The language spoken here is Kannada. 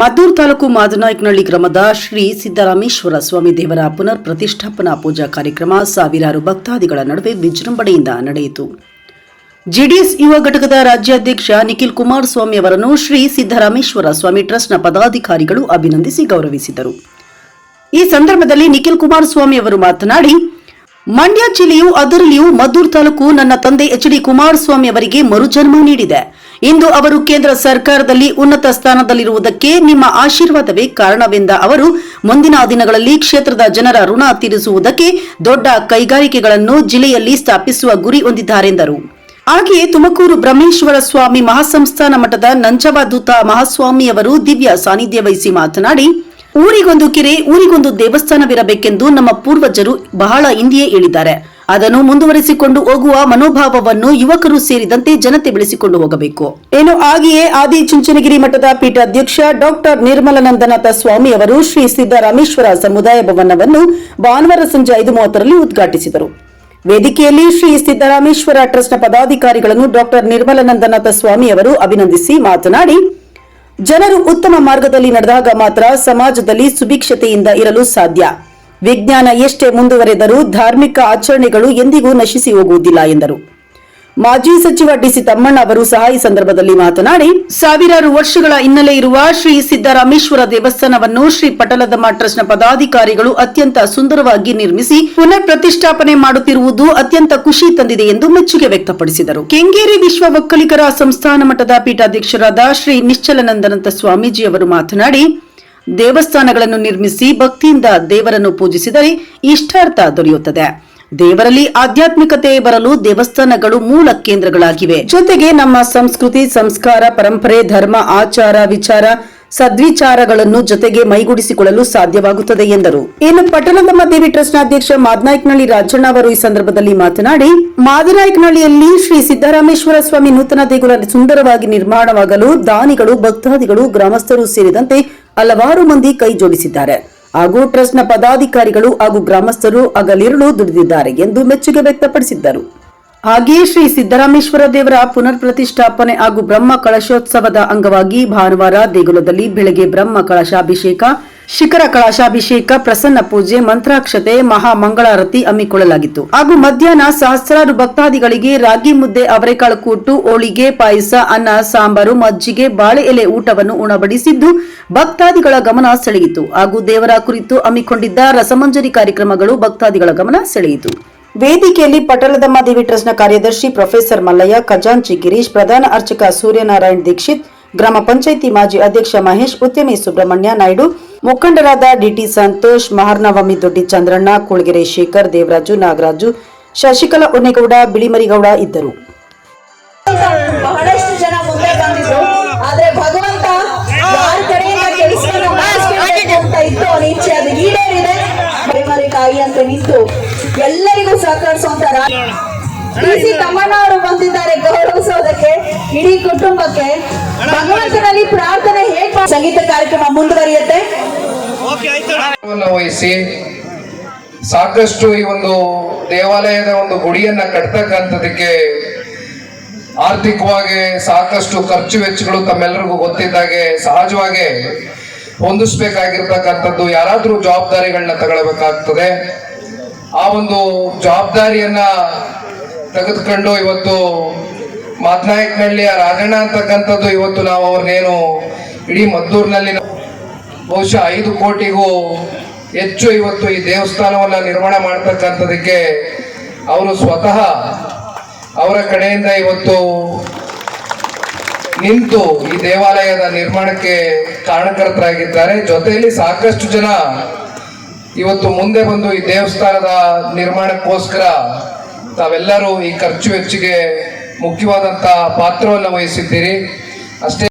ಮದ್ದೂರು ತಾಲೂಕು ಮಾದನಾಯಕನಹಳ್ಳಿ ಗ್ರಾಮದ ಶ್ರೀ ಸಿದ್ದರಾಮೇಶ್ವರ ಸ್ವಾಮಿ ದೇವರ ಪುನರ್ ಪ್ರತಿಷ್ಠಾಪನಾ ಪೂಜಾ ಕಾರ್ಯಕ್ರಮ ಸಾವಿರಾರು ಭಕ್ತಾದಿಗಳ ನಡುವೆ ವಿಜೃಂಭಣೆಯಿಂದ ನಡೆಯಿತು. ಜೆಡಿಎಸ್ ಯುವ ಘಟಕದ ರಾಜ್ಯಾಧ್ಯಕ್ಷ ನಿಖಿಲ್ ಕುಮಾರಸ್ವಾಮಿ ಅವರನ್ನು ಶ್ರೀ ಸಿದ್ದರಾಮೇಶ್ವರ ಸ್ವಾಮಿ ಟ್ರಸ್ಟ್ನ ಪದಾಧಿಕಾರಿಗಳು ಅಭಿನಂದಿಸಿ ಗೌರವಿಸಿದರು. ಈ ಸಂದರ್ಭದಲ್ಲಿ ನಿಖಿಲ್ ಕುಮಾರಸ್ವಾಮಿ ಅವರು ಮಾತನಾಡಿ, ಮಂಡ್ಯ ಜಿಲ್ಲೆಯು ಅದರಲ್ಲಿಯೂ ಮದ್ದೂರು ತಾಲೂಕು ನನ್ನ ತಂದೆ ಎಚ್ ಡಿ ಕುಮಾರಸ್ವಾಮಿ ಅವರಿಗೆ ಮರುಜನ್ಮ ನೀಡಿದೆ. ಇಂದು ಅವರು ಕೇಂದ್ರ ಸರ್ಕಾರದಲ್ಲಿ ಉನ್ನತ ಸ್ಥಾನದಲ್ಲಿರುವುದಕ್ಕೆ ನಿಮ್ಮ ಆಶೀರ್ವಾದವೇ ಕಾರಣವೆಂದ ಅವರು ಮುಂದಿನ ದಿನಗಳಲ್ಲಿ ಕ್ಷೇತ್ರದ ಜನರ ಋಣ ತೀರಿಸುವುದಕ್ಕೆ ದೊಡ್ಡ ಕೈಗಾರಿಕೆಗಳನ್ನು ಜಿಲ್ಲೆಯಲ್ಲಿ ಸ್ಥಾಪಿಸುವ ಗುರಿ ಹೊಂದಿದ್ದಾರೆಂದರು ಹಾಗೆಯೇ ತುಮಕೂರು ಬ್ರಹ್ಮೇಶ್ವರ ಸ್ವಾಮಿ ಮಹಾಸಂಸ್ಥಾನ ಮಠದ ನಂಜವಾದೂತ ಮಹಾಸ್ವಾಮಿಯವರು ದಿವ್ಯ ಸಾನ್ನಿಧ್ಯ ವಹಿಸಿ ಮಾತನಾಡಿ, ಊರಿಗೊಂದು ಕೆರೆ, ಊರಿಗೊಂದು ದೇವಸ್ಥಾನವಿರಬೇಕೆಂದು ನಮ್ಮ ಪೂರ್ವಜರು ಬಹಳ ಹಿಂದೆಯೇ ಹೇಳಿದ್ದಾರೆ. ಅದನ್ನು ಮುಂದುವರಿಸಿಕೊಂಡು ಹೋಗುವ ಮನೋಭಾವವನ್ನು ಯುವಕರು ಸೇರಿದಂತೆ ಜನತೆ ಬೆಳೆಸಿಕೊಂಡು ಹೋಗಬೇಕು. ಏನು ಆಗಿಯೇ ಆದಿ ಚುಂಚನಗಿರಿ ಮಠದ ಪೀಠಾಧ್ಯಕ್ಷ ಡಾಕ್ಟರ್ ನಿರ್ಮಲಾನಂದನಾಥ ಸ್ವಾಮಿ ಅವರು ಶ್ರೀ ಸಿದ್ದರಾಮೇಶ್ವರ ಸಮುದಾಯ ಭವನವನ್ನು ಭಾನುವಾರ ಸಂಜೆ ಐದು ಮೂವತ್ತರಲ್ಲಿ ಉದ್ಘಾಟಿಸಿದರು. ವೇದಿಕೆಯಲ್ಲಿ ಶ್ರೀ ಸಿದ್ದರಾಮೇಶ್ವರ ಟ್ರಸ್ಟ್ನ ಪದಾಧಿಕಾರಿಗಳನ್ನು ಡಾಕ್ಟರ್ ನಿರ್ಮಲಾನಂದನಾಥ ಸ್ವಾಮಿ ಅವರು ಅಭಿನಂದಿಸಿ ಮಾತನಾಡಿ, ಜನರು ಉತ್ತಮ ಮಾರ್ಗದಲ್ಲಿ ನಡೆದಾಗ ಮಾತ್ರ ಸಮಾಜದಲ್ಲಿ ಸುಭಿಕ್ಷತೆಯಿಂದ ಇರಲು ಸಾಧ್ಯ. ವಿಜ್ಞಾನ ಎಷ್ಟೇ ಮುಂದುವರೆದರೂ ಧಾರ್ಮಿಕ ಆಚರಣೆಗಳು ಎಂದಿಗೂ ನಶಿಸಿ ಹೋಗುವುದಿಲ್ಲ ಎಂದರು. ಮಾಜಿ ಸಚಿವ ಡಿಸಿ ತಮ್ಮಣ್ಣ ಅವರು ಸಹ ಈ ಸಂದರ್ಭದಲ್ಲಿ ಮಾತನಾಡಿ, ಸಾವಿರಾರು ವರ್ಷಗಳ ಹಿನ್ನೆಲೆ ಇರುವ ಶ್ರೀ ಸಿದ್ದರಾಮೇಶ್ವರ ದೇವಸ್ಥಾನವನ್ನು ಶ್ರೀ ಪಟಲದಮ್ಮ ಟ್ರಸ್ಟ್ನ ಪದಾಧಿಕಾರಿಗಳು ಅತ್ಯಂತ ಸುಂದರವಾಗಿ ನಿರ್ಮಿಸಿ, ಪುನರ್ ಪ್ರತಿಷ್ಠಾಪನೆ ಮಾಡುತ್ತಿರುವುದು ಅತ್ಯಂತ ಖುಷಿ ತಂದಿದೆ ಎಂದು ಮೆಚ್ಚುಗೆ ವ್ಯಕ್ತಪಡಿಸಿದರು. ಕೆಂಗೇರಿ ವಿಶ್ವ ಒಕ್ಕಲಿಗರ ಸಂಸ್ಥಾನ ಮಠದ ಪೀಠಾಧ್ಯಕ್ಷರಾದ ಶ್ರೀ ನಿಶ್ಚಲನಂದನಂತ ಸ್ವಾಮೀಜಿ ಅವರು ಮಾತನಾಡಿ ದೇವಸ್ಥಾನಗಳನ್ನು ನಿರ್ಮಿಸಿ ಭಕ್ತಿಯಿಂದ ದೇವರನ್ನು ಪೂಜಿಸಿದರೆ ಇಷ್ಟಾರ್ಥ ದೊರೆಯುತ್ತದೆ. ದೇವರಲ್ಲಿ ಆಧ್ಯಾತ್ಮಿಕತೆ ಬರಲು ದೇವಸ್ಥಾನಗಳು ಮೂಲ ಕೇಂದ್ರಗಳಾಗಿವೆ. ಜೊತೆಗೆ ನಮ್ಮ ಸಂಸ್ಕೃತಿ, ಸಂಸ್ಕಾರ, ಪರಂಪರೆ, ಧರ್ಮ, ಆಚಾರ, ವಿಚಾರ ಸದ್ವಿಚಾರಗಳನ್ನು ಜೊತೆಗೆ ಮೈಗೂಡಿಸಿಕೊಳ್ಳಲು ಸಾಧ್ಯವಾಗುತ್ತದೆ ಎಂದರು. ಇನ್ನು ಪಟ್ಟಣದಮ್ಮ ದೇವಿ ಟ್ರಸ್ಟ್ನ ಅಧ್ಯಕ್ಷ ಮಾದನಾಯ್ಕನಹಳ್ಳಿ ರಾಜಣ್ಣ ಅವರು ಈ ಸಂದರ್ಭದಲ್ಲಿ ಮಾತನಾಡಿ ಮಾದನಾಯ್ಕನಹಳ್ಳಿಯಲ್ಲಿ ಶ್ರೀ ಸಿದ್ದರಾಮೇಶ್ವರ ಸ್ವಾಮಿ ನೂತನ ದೇಗುಲ ಸುಂದರವಾಗಿ ನಿರ್ಮಾಣವಾಗಲು ದಾನಿಗಳು, ಭಕ್ತಾದಿಗಳು, ಗ್ರಾಮಸ್ಥರು ಸೇರಿದಂತೆ ಹಲವಾರು ಮಂದಿ ಕೈ ಜೋಡಿಸಿದ್ದಾರೆ. ಹಾಗೂ ಟ್ರಸ್ಟ್ನ ಪದಾಧಿಕಾರಿಗಳು ಹಾಗೂ ಗ್ರಾಮಸ್ಥರು ಹಗಲಿರುಳು ದುಡಿದಿದ್ದಾರೆ ಎಂದು ಮೆಚ್ಚುಗೆ ವ್ಯಕ್ತಪಡಿಸಿದ್ದರು. ಹಾಗೆಯೇ ಶ್ರೀ ಸಿದ್ದರಾಮೇಶ್ವರ ದೇವರ ಪುನರ್ ಪ್ರತಿಷ್ಠಾಪನೆ ಹಾಗೂ ಬ್ರಹ್ಮ ಕಳಶೋತ್ಸವದ ಅಂಗವಾಗಿ ಭಾನುವಾರ ದೇಗುಲದಲ್ಲಿ ಬೆಳಗ್ಗೆ ಬ್ರಹ್ಮ ಕಳಶಾಭಿಷೇಕ, ಶಿಖರ ಕಳಶಾಭಿಷೇಕ, ಪ್ರಸನ್ನ ಪೂಜೆ, ಮಂತ್ರಾಕ್ಷತೆ, ಮಹಾ ಮಂಗಳಾರತಿ ಹಮ್ಮಿಕೊಳ್ಳಲಾಗಿತ್ತು. ಹಾಗೂ ಮಧ್ಯಾಹ್ನ ಸಹಸ್ರಾರು ಭಕ್ತಾದಿಗಳಿಗೆ ರಾಗಿ ಮುದ್ದೆ, ಅವರೆಕಾಳು ಕೂಟು, ಹೋಳಿಗೆ, ಪಾಯಸ, ಅನ್ನ, ಸಾಂಬಾರು, ಮಜ್ಜಿಗೆ, ಬಾಳೆ ಎಲೆ ಊಟವನ್ನು ಉಣಬಡಿಸಿದ್ದು ಭಕ್ತಾದಿಗಳ ಗಮನ ಸೆಳೆಯಿತು. ಹಾಗೂ ದೇವರ ಕುರಿತು ಹಮ್ಮಿಕೊಂಡಿದ್ದ ರಸಮಂಜರಿ ಕಾರ್ಯಕ್ರಮಗಳು ಭಕ್ತಾದಿಗಳ ಗಮನ ಸೆಳೆಯಿತು. ವೇದಿಕೆಯಲ್ಲಿ ಪಟಲದಮ್ಮ ದೇವಿ ಟ್ರಸ್ಟ್ನ ಕಾರ್ಯದರ್ಶಿ ಪ್ರೊಫೆಸರ್ ಮಲ್ಲಯ್ಯ, ಖಜಾಂಚಿ ಗಿರೀಶ್, ಪ್ರಧಾನ ಅರ್ಚಕ ಸೂರ್ಯನಾರಾಯಣ್ ದೀಕ್ಷಿತ್, ಗ್ರಾಮ ಪಂಚಾಯಿತಿ ಮಾಜಿ ಅಧ್ಯಕ್ಷ ಮಹೇಶ್, ಉದ್ಯಮಿ ಸುಬ್ರಹ್ಮಣ್ಯ ನಾಯ್ಡು, ಮುಖಂಡರಾದ ಡಿಟಿ ಸಂತೋಷ್, ಮಹಾರ್ನವಮಿ ದೊಡ್ಡಿ ಚಂದ್ರಣ್ಣ, ಕೂಳಗೆರೆ ಶೇಖರ್, ದೇವರಾಜು, ನಾಗರಾಜು, ಶಶಿಕಲಾ ಉನ್ನೇಗೌಡ ಬಿಳಿಮರಿಗೌಡ ಇದ್ದರು. ಅಂತ ನಿಂತು ಎಲ್ಲರಿಗೂ ಸಹಕರಿಸುವಂತ ಡಿಸಿ ತಮ್ಮಣ್ಣ ಅವರು ಬಂದಿದ್ದಾರೆ ಗೌರವಿಸೋದಕ್ಕೆ ಇಡೀ ಕುಟುಂಬಕ್ಕೆ. ಭಗವಂತನಲ್ಲಿ ಪ್ರಾರ್ಥನೆ ಹೇಗೆ ಸಂಗೀತ ಕಾರ್ಯಕ್ರಮ ಮುಂದುವರಿಯುತ್ತೆ? ವಹಿಸಿ ಸಾಕಷ್ಟು ಈ ಒಂದು ದೇವಾಲಯದ ಒಂದು ಗುಡಿಯನ್ನ ಕಟ್ತಕ್ಕಂಥದಕ್ಕೆ ಆರ್ಥಿಕವಾಗಿ ಸಾಕಷ್ಟು ಖರ್ಚು ವೆಚ್ಚಗಳು ತಮ್ಮೆಲ್ಲರಿಗೂ ಗೊತ್ತಿದ್ದಾಗೆ ಸಹಜವಾಗಿ ಹೊಂದಿಸ್ಬೇಕಾಗಿರ್ತಕ್ಕಂಥದ್ದು ಯಾರಾದ್ರೂ ಜವಾಬ್ದಾರಿಗಳನ್ನ ತಗೊಳ್ಬೇಕಾಗ್ತದೆ. ಆ ಒಂದು ಜವಾಬ್ದಾರಿಯನ್ನ ತೆಗೆದುಕೊಂಡು ಇವತ್ತು ಮಾತನಾಯಕನಹಳ್ಳಿಯ ರಾಜಣ್ಣ ಅಂತಕ್ಕಂಥದ್ದು ಇವತ್ತು ನಾವು ಅವ್ರನ್ನೇನು ಇಡೀ ಮದ್ದೂರಿನಲ್ಲಿ ಬಹುಶಃ ಐದು ಕೋಟಿಗೂ ಹೆಚ್ಚು ಇವತ್ತು ಈ ದೇವಸ್ಥಾನವನ್ನ ನಿರ್ಮಾಣ ಮಾಡ್ತಕ್ಕಂಥದಕ್ಕೆ ಅವರು ಸ್ವತಃ ಅವರ ಕಡೆಯಿಂದ ಇವತ್ತು ನಿಂತು ಈ ದೇವಾಲಯದ ನಿರ್ಮಾಣಕ್ಕೆ ಕಾರಣಕರ್ತರಾಗಿದ್ದಾರೆ. ಜೊತೆಯಲ್ಲಿ ಸಾಕಷ್ಟು ಜನ ಇವತ್ತು ಮುಂದೆ ಬಂದು ಈ ದೇವಸ್ಥಾನದ ನಿರ್ಮಾಣಕ್ಕೋಸ್ಕರ ತಾವೆಲ್ಲರೂ ಈ ಖರ್ಚು ವೆಚ್ಚಿಗೆ ಮುಖ್ಯವಾದಂತಹ ಪಾತ್ರವನ್ನು ವಹಿಸಿದ್ದೀರಿ. ಅಷ್ಟೇ